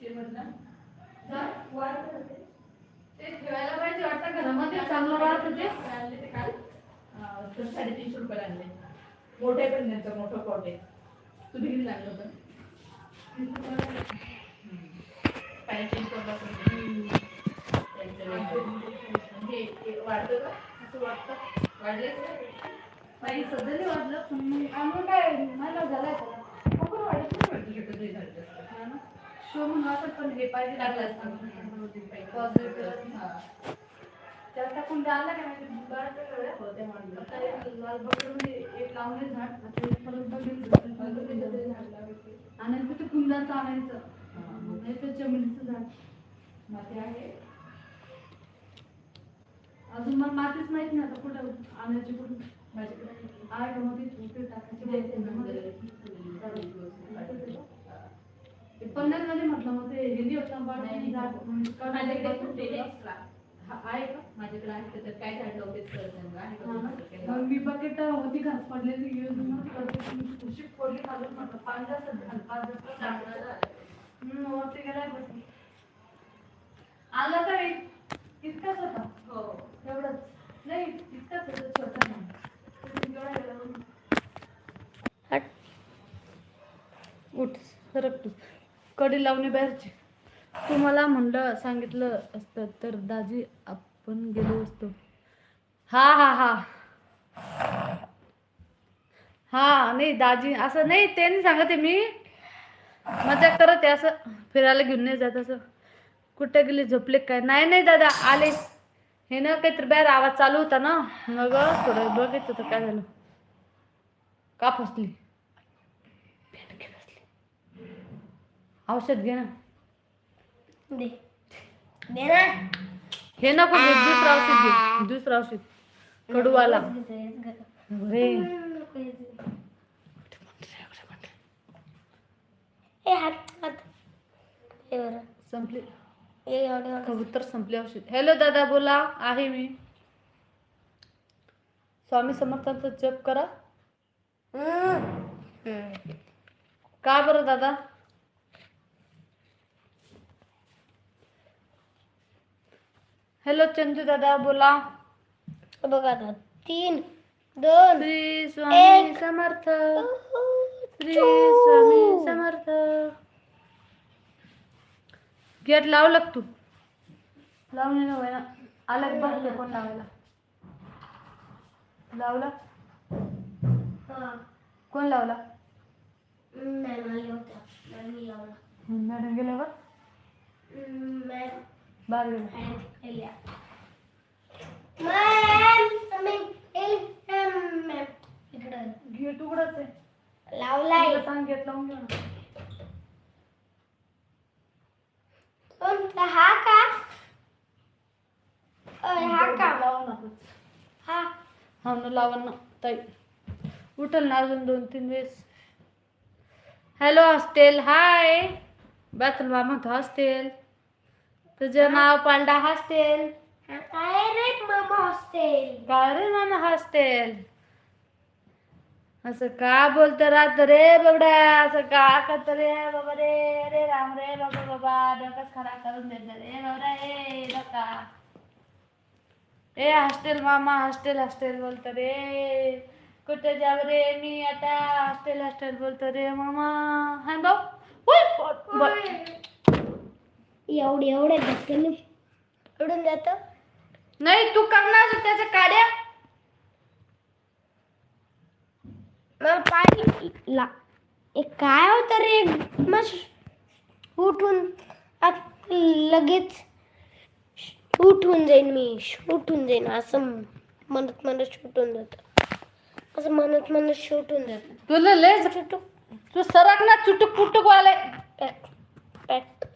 ते मधलं ते ठेवायला पाहिजे वाटतं घरामध्ये चांगलं राहत होते आणले ते काल तर साडेतीनशे रुपये आणले मोठे पण त्यांचं मोठं पॉट आहे तू किती आणलं होतं तीस रुपयाला आणलं. हम्म. पण. त्यांचं वेगळं. हे हे वाढतं का असं वाटतं वाढलेच नाही सध्या नाही वाढलं पण आम्ही काय मला झालाय त्याला लवकर वाढत नाही वाटतं शक्यतो हे झालं जास्त. हा ना? शो म्हणून असं पण हे पाहिजे लागलं असतं. त्याला टाकून द्यायला काय माहिती दुकानात एवढ्या होत्या म्हणलं. आता एक एक लावले झाड. आता झाड आणायचं ते कुंदाचं आणायचं नाही तर चमेलीचं झाड. माती आहे. अजून मला मातीच माहीत नाही आता कुठं आणायची कुठून माझ्याकडे आहे. का मग तिथे टाकायची. पन्नासमध्ये म्हटलं मग ते होता नाही. झाड म्हणजे काढून माझ्याकडे extra. हा, आहे का त्याच्यात काय हा मग? मी बकेट होती घास पडलेली घेऊन मग करते मी खुशी फोडली घालून म्हटलं पाच जास्त घाल पाच जास्त चांगलं झालं. हम्म, वरती गेलाय बघ. आला तर एक इतकाच होता हो. एवढंच नाही इतकाच होता छोटा नाही केवढा गेला? उठ सरक तू कडी लावणे बाहेरची. तू मला म्हणलं सांगितलं असतं तर दाजी आपण गेलो असतो. हा हा हा. हा नाही दाजी असं नाही ते नाही सांगते मी. मजा करत आहे असं फिरायला घेऊन नाही जात असं. कुठे गेले झोपले काय? नाही नाही दादा आले. हे ना काहीतरी बाहेर आवाज चालू होता ना. मग थोडं बघित होतं काय झालं. का फसली बेंडकी फसली औषध घे ना. दे. दे ना. हे नको घे दुसरं औषध घे दुसरं औषध. कडूवाला. संपली. कबूतर संपले औषध. हॅलो दादा बोला. आहे मी. स्वामी समर्थांचा जप करा. का बरं दादा? हॅलो चंदू दादा बोला. बघा आता तीन दोन श्री स्वामी एक. समर्थ. श्री स्वामी समर्थ. गेट लावलं का तू? लावणे ना ना. आलं का कोण लावायला लावला? हा. कोण लावला? नाही मला होता नाही मी लावला मॅडम गेल्यावर मॅम इकडं. गेट उघडच आहे. लावलाय. सांग गेट लावून घे ना. कोणता हा का? हा का? लावा ना तूच. हा. हा ना लावा ना ताई. उठल ना अजून दोन तीन वेळेस. Hello hostel. हाय बाथरूम मामा हॉस्टेल. तुझं नाव पालडा हॉस्टेल. काय रे मामा हॉस्टेल? काय रे मामा हॉस्टेल? असं का बोलत राहत रे बबड्या? असं का करत रे बाबा रे? रे राम रे बाबा बाबा डोकंच खराब करून देत रे बाबा ए डोका. ए हॉस्टेल मामा हॉस्टेल हॉस्टेल बोलत रे. कुठे जाव रे मी आता? हॉस्टेल हॉस्टेल बोलतो रे मामा. हाय भाऊ. एवढे एवढे धक्कन उडून जात. नाही तू करणार त्याच्या काड्या मला पाणी ला ए काय होतं रे? मग उठून लगेच उठून जाईन मी उठून जाईन असं म्हणत म्हणत सुटून जात. असं म्हणत म्हणत सुटून जात. तुला लय सुटू तू सरक ना चुटूक पुटूक वाले. Pack pack.